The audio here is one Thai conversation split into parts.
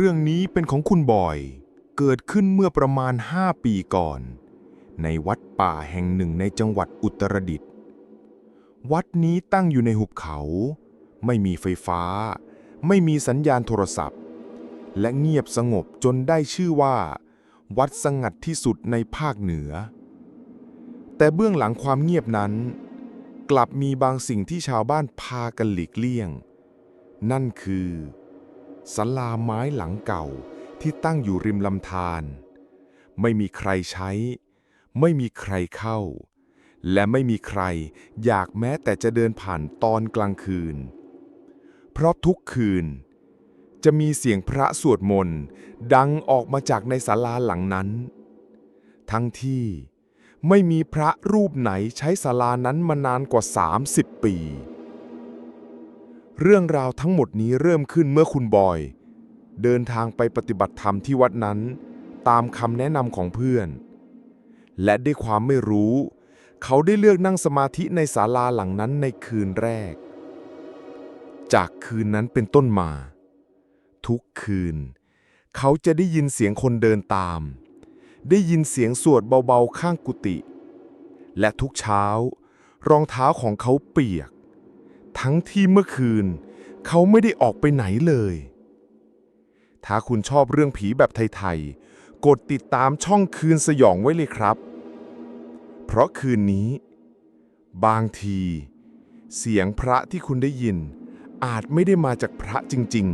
เรื่องนี้เป็นของคุณบอย เกิดขึ้นเมื่อประมาณ 5 ปีก่อน ในวัดป่าแห่งหนึ่งในจังหวัดอุตรดิตถ์วัดนี้ตั้งอยู่ในหุบเขา ไม่มีไฟฟ้า ไม่มีสัญญาณโทรศัพท์ และเงียบสงบจนได้ชื่อว่า วัดสงัดที่สุดในภาคเหนือ แต่เบื้องหลังความเงียบนั้น กลับมีบางสิ่งที่ชาวบ้านพากันหลีกเลี่ยง นั่นคือ ศาลาไม้หลังเก่าที่ตั้งอยู่ริมลำธารไม่มีใครใช้ ไม่มีใครเข้า และไม่มีใครอยากแม้แต่จะเดินผ่านตอนกลางคืน เพราะทุกคืน จะมีเสียงพระสวดมนต์ดังออกมาจากในศาลาหลังนั้น ทั้งที่ไม่มีพระรูปไหนใช้ศาลานั้นมานานกว่า 30 ปี เรื่องราวทั้งหมดนี้เริ่มขึ้นเมื่อคุณบอย เดินทางไปปฏิบัติธรรมที่วัดนั้น ตามคำแนะนำของเพื่อน และด้วยความไม่รู้ เขาได้เลือกนั่งสมาธิในศาลาหลังนั้นในคืนแรก จากคืนนั้นเป็นต้นมา ทุกคืน เขาจะได้ยินเสียงคนเดินตาม ได้ยินเสียงสวดเบาๆข้างกุฏิและทุกเช้ารองเท้าของเขาเปียก ทั้งที่เมื่อคืน เขาไม่ได้ออกไปไหนเลย ถ้าคุณชอบเรื่องผีแบบไทยๆ กดติดตามช่องคืนสยองไว้เลยครับ เพราะคืนนี้ บางที เสียงพระที่คุณได้ยิน อาจไม่ได้มาจากพระจริง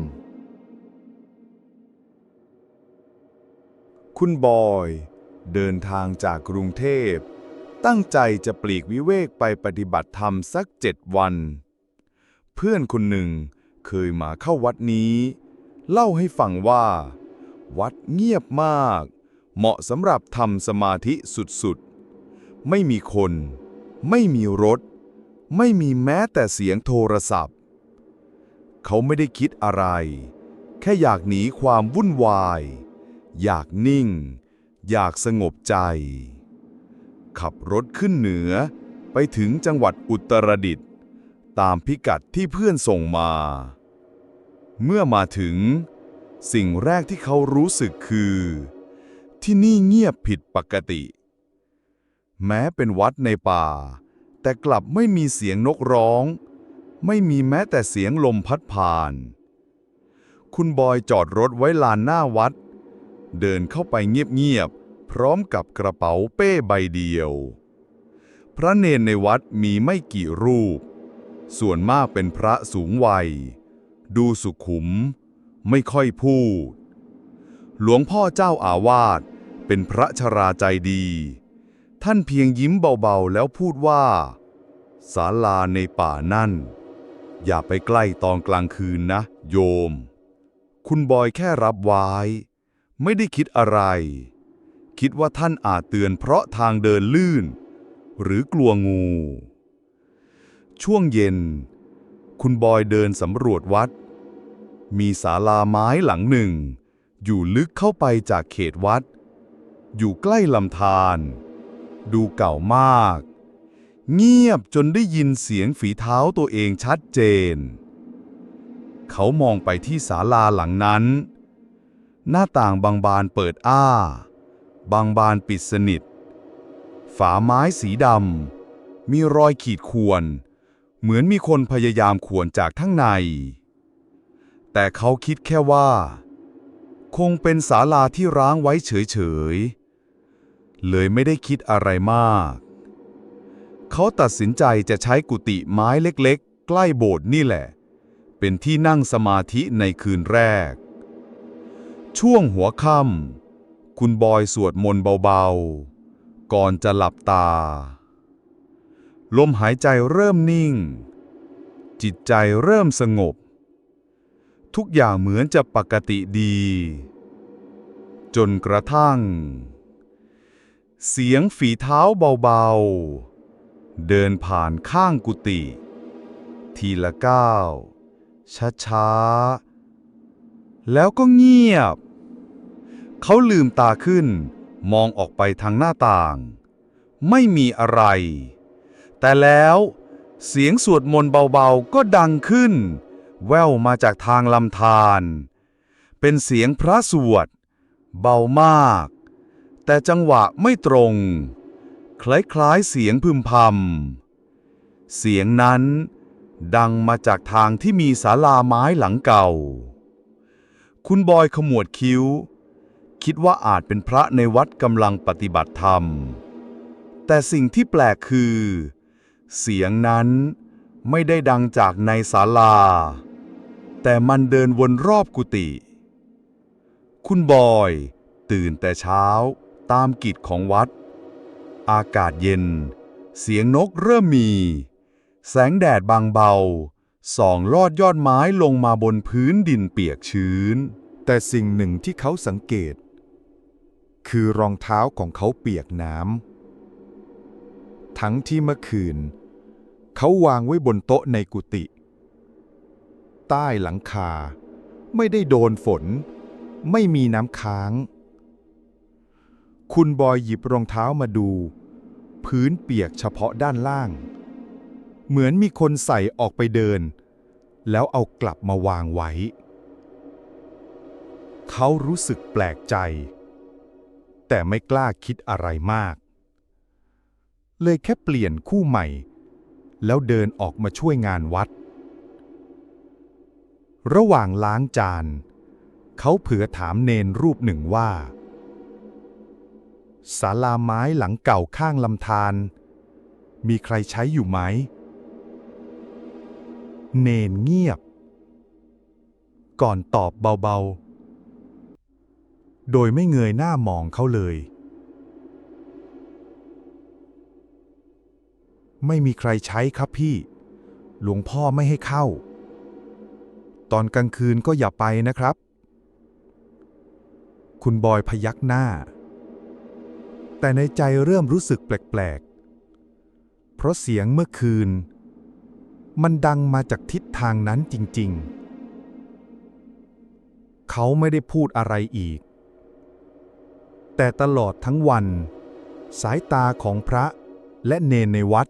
ๆ คุณบอย เดินทางจากกรุงเทพตั้งใจจะปลีกวิเวกไปปฏิบัติธรรมสักเจ็ดวัน เพื่อนคนหนึ่งเคยมาเข้าวัดนี้ เล่าให้ฟังว่า วัดเงียบมาก เหมาะสำหรับทำสมาธิสุดๆ ไม่มีคน ไม่มีรถ ไม่มีแม้แต่เสียงโทรศัพท์ เขาไม่ได้คิดอะไร แค่อยากหนีความวุ่นวาย อยากนิ่ง อยากสงบใจ ขับรถขึ้นเหนือไปถึงจังหวัดอุตรดิตถ์ ตามพิกัดที่เพื่อนส่งมา เมื่อมาถึง สิ่งแรกที่เขารู้สึกคือ ที่นี่เงียบผิดปกติ แม้เป็นวัดในป่า แต่กลับไม่มีเสียงนกร้อง ไม่มีแม้แต่เสียงลมพัดผ่าน คุณบอยจอดรถไว้ลานหน้าวัด เดินเข้าไปเงียบๆพร้อมกับกระเป๋าเป้ใบเดียว พระเนนในวัดมีไม่กี่รูป ส่วนมากเป็นพระสูงวัย ดูสุขุม ไม่ค่อยพูด หลวงพ่อเจ้าอาวาสเป็นพระชราใจดี ท่านเพียงยิ้มเบาๆแล้วพูดว่าศาลาในป่านั่น อย่าไปใกล้ตอนกลางคืนนะ โยม คุณบอยแค่รับไว้ ไม่ได้คิดอะไร คิดว่าท่านอาจเตือนเพราะทางเดินลื่น หรือกลัวงู ช่วงเย็น คุณบอยเดินสำรวจวัด มีศาลาไม้หลังหนึ่ง อยู่ลึกเข้าไปจากเขตวัด อยู่ใกล้ลำธารดูเก่ามาก เงียบจนได้ยินเสียงฝีเท้าตัวเองชัดเจน เขามองไปที่ศาลาหลังนั้น หน้าต่างบางบานเปิดอ้า บางบานปิดสนิท ฝาไม้สีดำมีรอยขีดข่วน เหมือนมีคนพยายามข่วนจากข้งใน แต่เขาคิดแค่ว่า คงเป็นศาลาที่ร้างไว้เฉยๆ เลยไม่ได้คิดอะไรมาก เขาตัดสินใจจะใช้กุฏิไม้เล็กๆ ใกล้โบสถ์นี่แหละ เป็นที่นั่งสมาธิในคืนแรก ช่วงหัวค่ำคุณบอยสวดมนต์เบาๆ ก่อนจะหลับตา ลมหายใจเริ่มนิ่ง จิตใจเริ่มสงบ ทุกอย่างเหมือนจะปกติดี จนกระทั่ง เสียงฝีเท้าเบาๆ เดินผ่านข้างกุฏิทีละก้าวช้าๆ แล้วก็เงียบ เขาลืมตาขึ้น มองออกไปทางหน้าต่าง ไม่มีอะไร แต่แล้วเสียงสวดมนต์เบาๆก็ดังขึ้น แว่วมาจากทางลำธารเป็นเสียงพระสวด เบามาก แต่จังหวะไม่ตรง คล้ายๆเสียงพึมพำเสียงนั้นดังมาจากทางที่มีศาลาไม้หลังเก่า คุณบอยขมวดคิ้ว คิดว่าอาจเป็นพระในวัดกำลังปฏิบัติธรรม แต่สิ่งที่แปลกคือ เสียงนั้นไม่ได้ดังจากในศาลา แต่มันเดินวนรอบกุฏิคุณบอย ตื่นแต่เช้าตามกิจของวัด อากาศเย็น เสียงนกเริ่มมี แสงแดดบางเบา ส่องลอดยอดไม้ลงมาบนพื้นดินเปียกชื้น แต่สิ่งหนึ่งที่เขาสังเกต คือรองเท้าของเขาเปียกน้ำทั้งที่เมื่อคืนเเขาวางไว้บนโต๊ะในกุฏิใต้หลังคา ไม่ได้โดนฝน ไม่มีน้ำค้าง คุณบอยหยิบรองเท้ามาดู พื้นเปียกเฉพาะด้านล่าง เหมือนมีคนใส่ออกไปเดิน แล้วเอากลับมาวางไว้ เขารู้สึกแปลกใจ แต่ไม่กล้าคิดอะไรมาก เลยแค่เปลี่ยนคู่ใหม่ แล้วเดินออกมาช่วยงานวัด ระหว่างล้างจาน เขาเผื่อถามเนนรูปหนึ่งว่าศาลาไม้หลังเก่าข้างลำธารมีใครใช้อยู่ไหม เนนเงียบ ก่อนตอบเบาๆ โดยไม่เงยหน้ามองเขาเลย ไม่มีใครใช้ครับพี่ หลวงพ่อไม่ให้เข้า ตอนกลางคืนก็อย่าไปนะครับ คุณบอยพยักหน้า แต่ในใจเริ่มรู้สึกแปลกๆ เพราะเสียงเมื่อคืน มันดังมาจากทิศทางนั้นจริงๆ เขาไม่ได้พูดอะไรอีก แต่ตลอดทั้งวัน สายตาของพระและเนนในวัด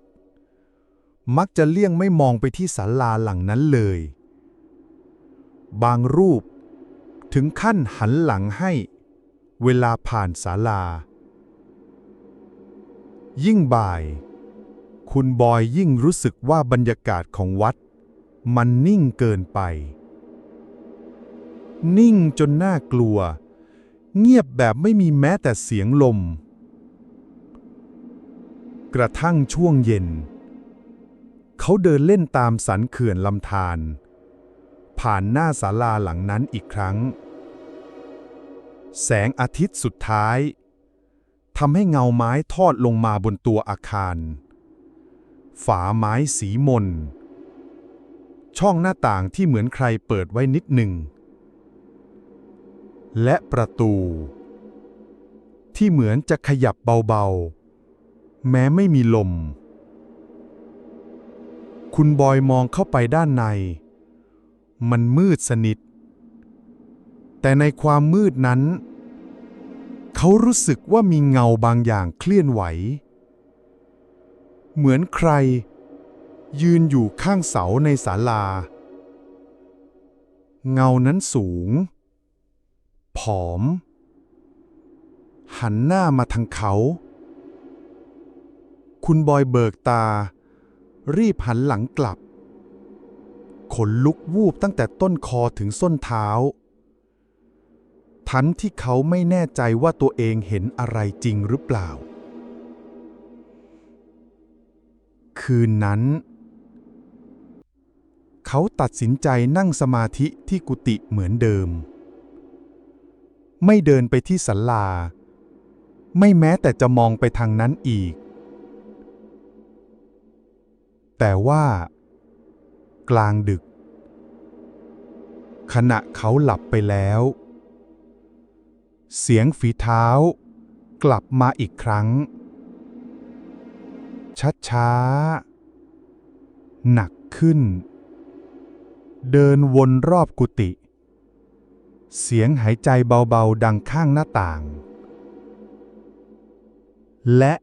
มักจะเลี่ยงไม่มองไปที่ศาลาหลังนั้นเลย บางรูป ถึงขั้นหันหลังให้ เวลาผ่านศาลา ยิ่งบ่าย คุณบอยยิ่งรู้สึกว่าบรรยากาศของวัด มันนิ่งเกินไป นิ่งจนน่ากลัว เงียบแบบไม่มีแม้แต่เสียงลม กระทั่งช่วงเย็น เขาเดินเล่นตามสันเขื่อนลำธารผ่านหน้าศาลาหลังนั้นอีกครั้ง แสงอาทิตย์สุดท้ายทำให้เงาไม้ทอดลงมาบนตัวอาคาร ฝาไม้สีมน ช่องหน้าต่างที่เหมือนใครเปิดไว้นิดหนึ่ง และประตู ที่เหมือนจะขยับเบาๆ แม้ไม่มีลม คุณบอยมองเข้าไปด้านใน มันมืดสนิท แต่ในความมืดนั้น เขารู้สึกว่ามีเงาบางอย่างเคลื่อนไหว เหมือนใคร ยืนอยู่ข้างเสาในศาลา เงานั้นสูง ผอม หันหน้ามาทางเขา คุณบอยเบิกตา รีบหันหลังกลับ ขนลุกวูบตั้งแต่ต้นคอถึงส้นเท้า ทั้นที่เขาไม่แน่ใจว่าตัวเองเห็นอะไรจริงหรือเปล่า คืนนั้น เขาตัดสินใจนั่งสมาธิที่กุฏิเหมือนเดิม ไม่เดินไปที่สันลา ไม่แม้แต่จะมองไปทางนั้นอีก แต่ว่า กลางดึก ขณะเขาหลับไปแล้ว เสียงฝีเท้ากลับมาอีกครั้งช้าๆหนักขึ้น เดินวนรอบกุฏิเสียงหายใจเบาๆดังข้างหน้าต่าง และ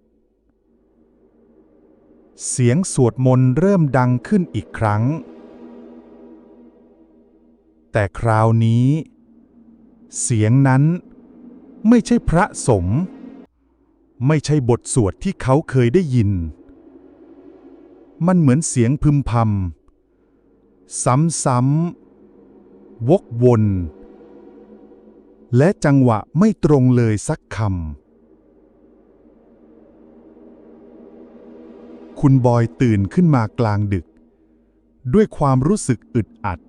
เสียงสวดมนต์เริ่มดังขึ้นอีกครั้ง แต่คราวนี้ เสียงนั้นไม่ใช่พระสงฆ์ไม่ใช่บทสวดที่เขาเคยได้ยิน มันเหมือนเสียงพึมพำซ้ำๆวกวน และจังหวะไม่ตรงเลยสักคำ คุณบอยตื่นขึ้นมากลางดึก ด้วยความรู้สึกอึดอัด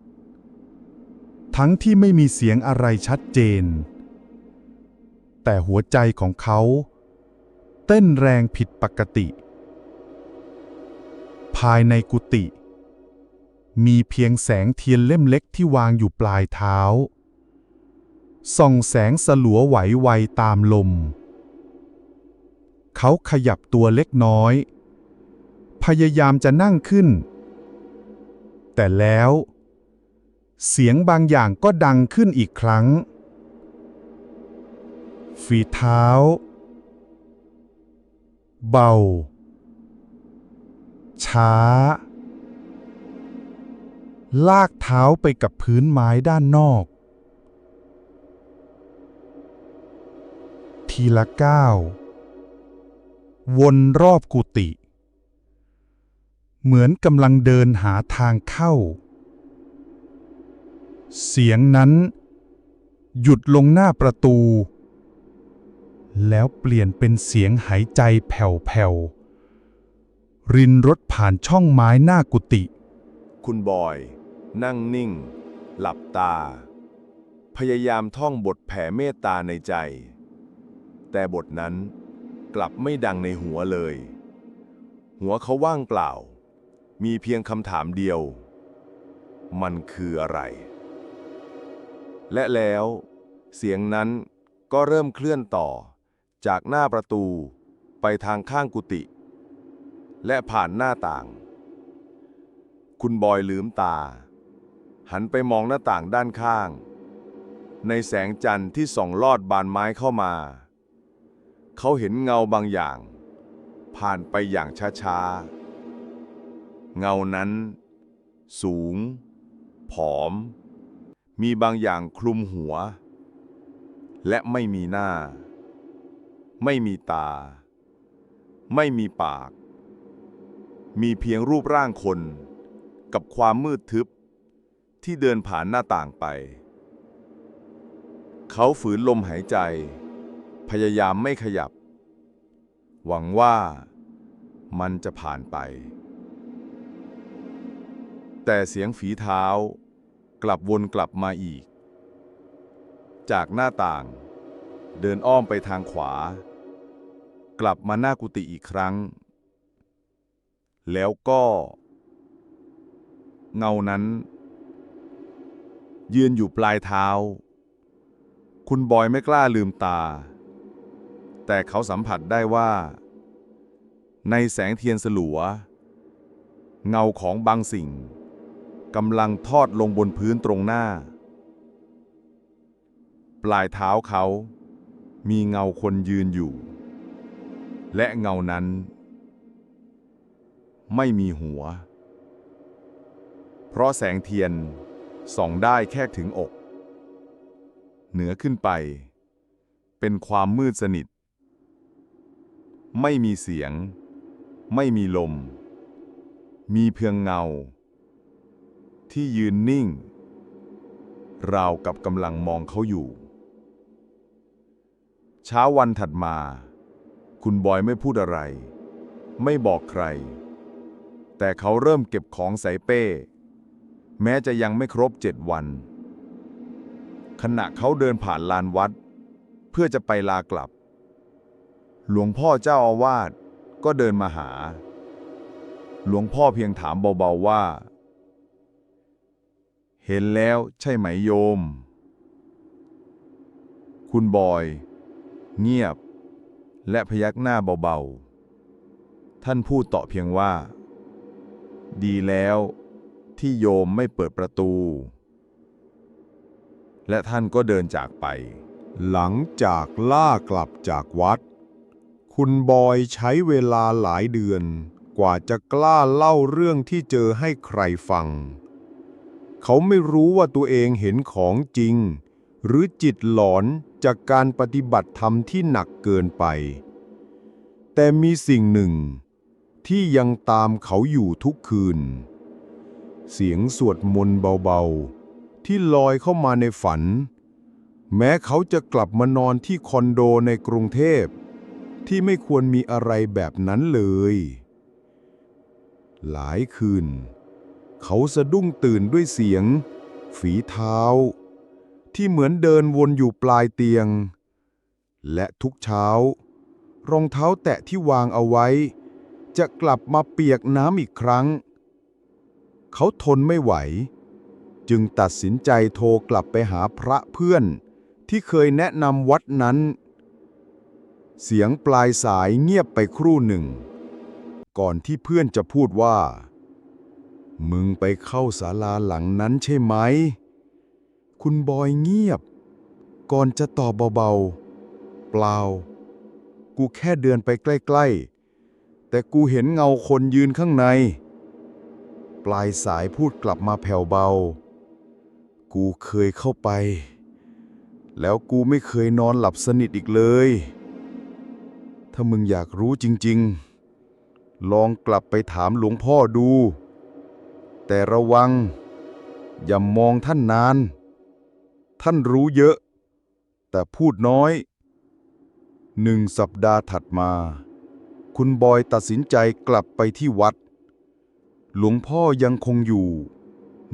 ทั้งที่ไม่มีเสียงอะไรชัดเจน แต่หัวใจของเขา เต้นแรงผิดปกติ ภายในกุฏิมีเพียงแสงเทียนเล่มเล็กที่วางอยู่ปลายเท้า ส่องแสงสลัวไหวไวตามลม เขาขยับตัวเล็กน้อย พยายามจะนั่งขึ้น แต่แล้ว เสียงบางอย่างก็ดังขึ้นอีกครั้ง ฝีเท้า เบา ช้า ลากเท้าไปกับพื้นไม้ด้านนอก ทีละก้าววนรอบกุฏิ เหมือนกำลังเดินหาทางเข้า เสียงนั้น หยุดลงหน้าประตู แล้วเปลี่ยนเป็นเสียงหายใจแผ่วๆ รินรถผ่านช่องไม้หน้ากุฏิ คุณบอย นั่งนิ่ง หลับตา พยายามท่องบทแผ่เมตตาในใจ แต่บทนั้นกลับไม่ดังในหัวเลย หัวเขาว่างเปล่า มีเพียงคำถามเดียว มันคืออะไร และแล้ว เสียงนั้นก็เริ่มเคลื่อนต่อ จากหน้าประตูไปทางข้างกุฏิและผ่านหน้าต่าง คุณบอยลืมตา หันไปมองหน้าต่างด้านข้าง ในแสงจันทร์ที่ส่องลอดบานไม้เข้ามา เขาเห็นเงาบางอย่าง ผ่านไปอย่างช้าๆ เงานั้น สูง ผอม มีบางอย่างคลุมหัว และไม่มีหน้า ไม่มีตา ไม่มีปาก มีเพียงรูปร่างคน กับความมืดทึบ ที่เดินผ่านหน้าต่างไป เขาฝืนลมหายใจ พยายามไม่ขยับ หวังว่ามันจะผ่านไป แต่เสียงฝีเท้า กลับวนกลับมาอีก จากหน้าต่าง เดินอ้อมไปทางขวา กลับมาหน้ากุฏิอีกครั้ง แล้วก็ เงานั้น ยืนอยู่ปลายเท้า คุณบอยไม่กล้าลืมตา แต่เขาสัมผัสได้ว่า ในแสงเทียนสลัวเงาของบางสิ่ง กำลังทอดลงบนพื้นตรงหน้า ปลายเท้าเขา มีเงาคนยืนอยู่ และเงานั้น ไม่มีหัว เพราะแสงเทียนส่องได้แค่ถึงอก เหนือขึ้นไป เป็นความมืดสนิท ไม่มีเสียง ไม่มีลม มีเพียงเงา ที่ยืนนิ่ง ราวกับกำลังมองเขาอยู่ เช้าวันถัดมา คุณบอยไม่พูดอะไร ไม่บอกใคร แต่เขาเริ่มเก็บของใส่เป้ แม้จะยังไม่ครบเจ็ดวัน ขณะเขาเดินผ่านลานวัด เพื่อจะไปลากลับ หลวงพ่อเจ้าอาวาสก็เดินมาหา หลวงพ่อเพียงถามเบาๆว่า เห็นแล้วใช่ไหมโยม คุณบอย เงียบ และพยักหน้าเบาๆ ท่านพูดต่อเพียงว่า ดีแล้วที่โยมไม่เปิดประตู และท่านก็เดินจากไป หลังจากล่ากลับจากวัด คุณบอยใช้เวลาหลายเดือน กว่าจะกล้าเล่าเรื่องที่เจอให้ใครฟัง เขาไม่รู้ว่าตัวเองเห็นของจริง หรือจิตหลอนจากการปฏิบัติธรรมที่หนักเกินไป แต่มีสิ่งหนึ่ง ที่ยังตามเขาอยู่ทุกคืน เสียงสวดมนต์เบาๆ ที่ลอยเข้ามาในฝัน แม้เขาจะกลับมานอนที่คอนโดในกรุงเทพ ที่ไม่ควรมีอะไรแบบนั้นเลย หลายคืน เขาสะดุ้งตื่นด้วยเสียง ฝีเท้า ที่เหมือนเดินวนอยู่ปลายเตียง และทุกเช้า รองเท้าแตะที่วางเอาไว้ จะกลับมาเปียกน้ำอีกครั้ง เขาทนไม่ไหว จึงตัดสินใจโทรกลับไปหาพระเพื่อนที่เคยแนะนำวัดนั้น เสียงปลายสายเงียบไปครู่หนึ่ง ก่อนที่เพื่อนจะพูดว่า มึงไปเข้าศาลาหลังนั้นใช่ไหม คุณบอยเงียบ ก่อนจะตอบเบาๆ เปล่า กูแค่เดินไปใกล้ๆ แต่กูเห็นเงาคนยืนข้างใน ปลายสายพูดกลับมาแผ่วเบา กูเคยเข้าไป แล้วกูไม่เคยนอนหลับสนิทอีกเลย ถ้ามึงอยากรู้จริงๆ ลองกลับไปถามหลวงพ่อดู แต่ระวัง อย่ามองท่านนาน ท่านรู้เยอะ แต่พูดน้อย หนึ่งสัปดาห์ถัดมา คุณบอยตัดสินใจกลับไปที่วัด หลวงพ่อยังคงอยู่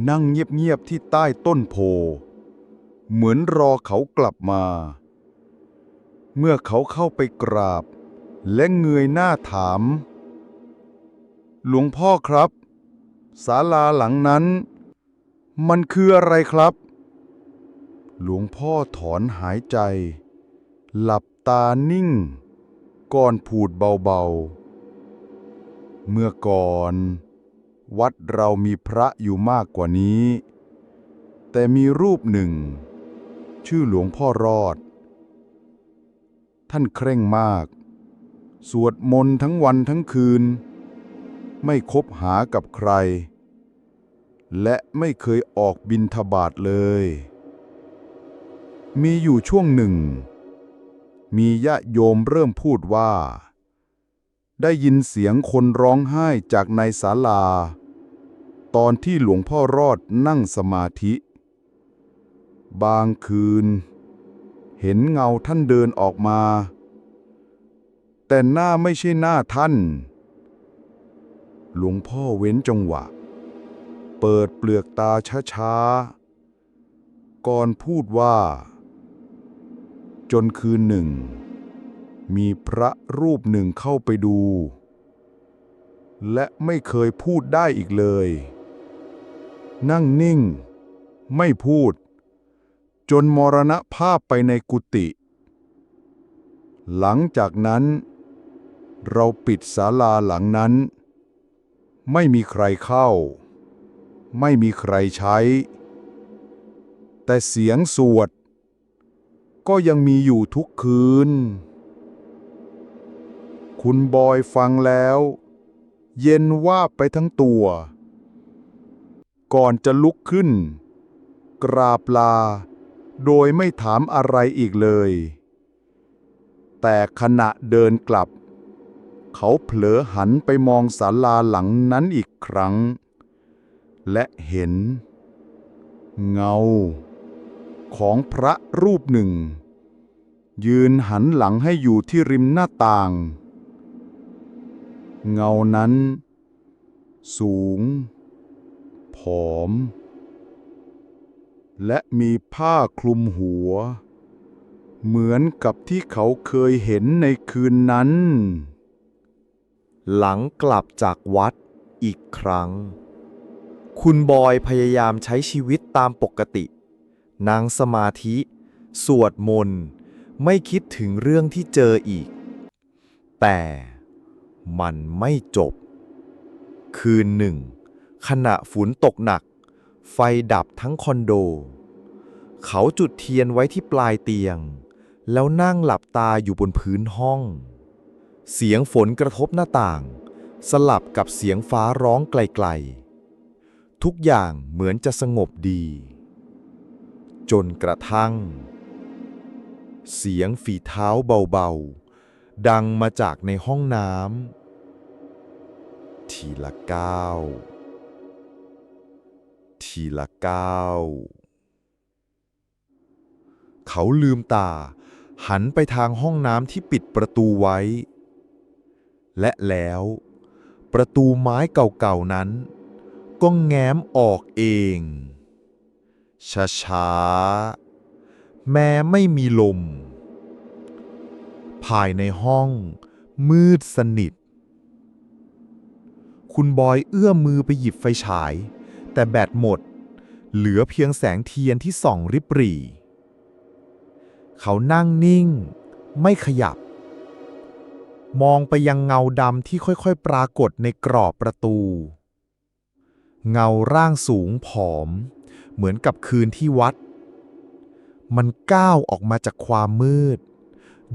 นั่งเงียบ ๆ ที่ใต้ต้นโพ เหมือนรอเขากลับมา เมื่อเขาเข้าไปกราบ และเงยหน้าถาม หลวงพ่อครับ ศาลาหลังนั้น มันคืออะไรครับ หลวงพ่อถอนหายใจ หลับตานิ่ง ก่อนพูดเบาๆ เมื่อก่อน วัดเรามีพระอยู่มากกว่านี้ แต่มีรูปหนึ่ง ชื่อหลวงพ่อรอด ท่านเคร่งมาก สวดมนต์ทั้งวันทั้งคืน ไม่คบหากับใคร และไม่เคยออกบินทบาทเลย มีอยู่ช่วงหนึ่ง มีญาติโยมเริ่มพูดว่า ได้ยินเสียงคนร้องไห้จากในศาลา ตอนที่หลวงพ่อรอดนั่งสมาธิ บางคืน เห็นเงาท่านเดินออกมา แต่หน้าไม่ใช่หน้าท่าน หลวงพ่อเว้นจังหวะ เปิดเปลือกตาช้าๆ ก่อนพูดว่า จนคืนหนึ่ง มีพระรูปหนึ่งเข้าไปดู และไม่เคยพูดได้อีกเลย นั่งนิ่ง ไม่พูด จนมรณภาพไปในกุฏิหลังจากนั้น เราปิดศาลาหลังนั้น ไม่มีใครเข้า ไม่มีใครใช้ แต่เสียงสวด ก็ยังมีอยู่ทุกคืน คุณบอยฟังแล้ว เย็นว่าบไปทั้งตัว ก่อนจะลุกขึ้น กราบลา โดยไม่ถามอะไรอีกเลย แต่ขณะเดินกลับ เขาเผลอหันไปมองศาลาหลังนั้นอีกครั้ง และเห็น เงา ของพระรูปหนึ่ง ยืนหันหลังให้อยู่ที่ริมหน้าต่าง เงานั้น สูง ผอม และมีผ้าคลุมหัว เหมือนกับที่เขาเคยเห็นในคืนนั้น หลังกลับจากวัดอีกครั้ง คุณบอยพยายามใช้ชีวิตตามปกตินั่งสมาธิ สวดมนต์ ไม่คิดถึงเรื่องที่เจออีก แต่มันไม่จบ คืนหนึ่ง ขณะฝนตกหนัก ไฟดับทั้งคอนโด เขาจุดเทียนไว้ที่ปลายเตียง แล้วนั่งหลับตาอยู่บนพื้นห้อง เสียงฝนกระทบหน้าต่าง สลับกับเสียงฟ้าร้องไกลๆ ทุกอย่างเหมือนจะสงบดี จนกระทั่ง เสียงฝีเท้าเบาๆ ดังมาจากในห้องน้ำทีละก้าวทีละก้าวเขาลืมตา หันไปทางห้องน้ำที่ปิดประตูไว้ และแล้ว ประตูไม้เก่าๆนั้น ก็แง้มออกเอง ช้าๆ แม้ไม่มีลม ภายในห้องมืดสนิท คุณบอยเอื้อมมือไปหยิบไฟฉาย แต่แบตหมด เหลือเพียงแสงเทียนที่ส่องริบหรี่ เขานั่งนิ่ง ไม่ขยับ มองไปยังเงาดำที่ค่อยๆ ปรากฏในกรอบประตู เงาร่างสูงผอม เหมือนกับคืนที่วัด มันก้าวออกมาจากความมืด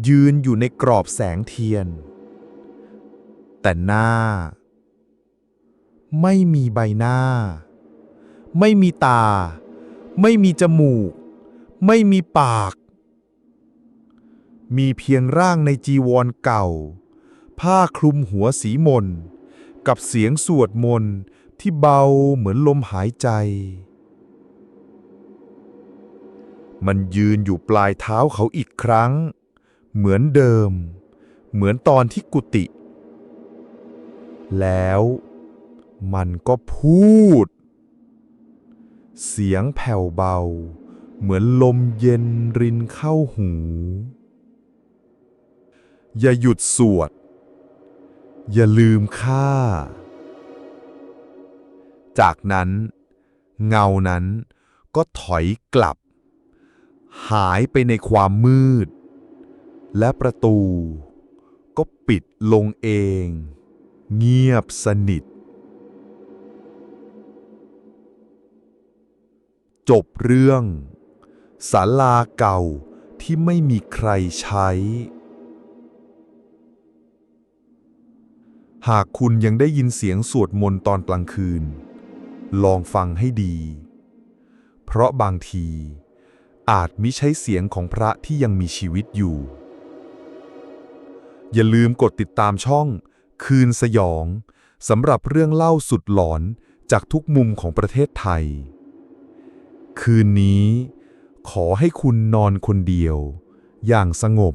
ยืนอยู่ในกรอบแสงเทียน แต่หน้า ไม่มีใบหน้า ไม่มีตา ไม่มีจมูก ไม่มีปากมีเพียงร่างในจีวรเก่า ผ้าคลุมหัวสีมน กับเสียงสวดมนต์ที่เบาเหมือนลมหายใจ มันยืนอยู่ปลายเท้าเขาอีกครั้ง เหมือนเดิม เหมือนตอนที่กุฏิ แล้วมันก็พูด เสียงแผ่วเบา เหมือนลมเย็นรินเข้าหู อย่าหยุดสวด อย่าลืมข้า จากนั้น เงานั้นก็ถอยกลับ หายไปในความมืด และประตูก็ปิดลงเอง เงียบสนิท จบเรื่องศาลาเก่าที่ไม่มีใครใช้ หากคุณยังได้ยินเสียงสวดมนต์ตอนกลางคืน ลองฟังให้ดี เพราะบางที อาจมิใช่เสียงของพระที่ยังมีชีวิตอยู่ อย่าลืมกดติดตามช่อง คืนสยองสำหรับเรื่องเล่าสุดหลอนจากทุกมุมของประเทศไทย คืนนี้ ขอให้คุณนอนคนเดียว อย่างสงบ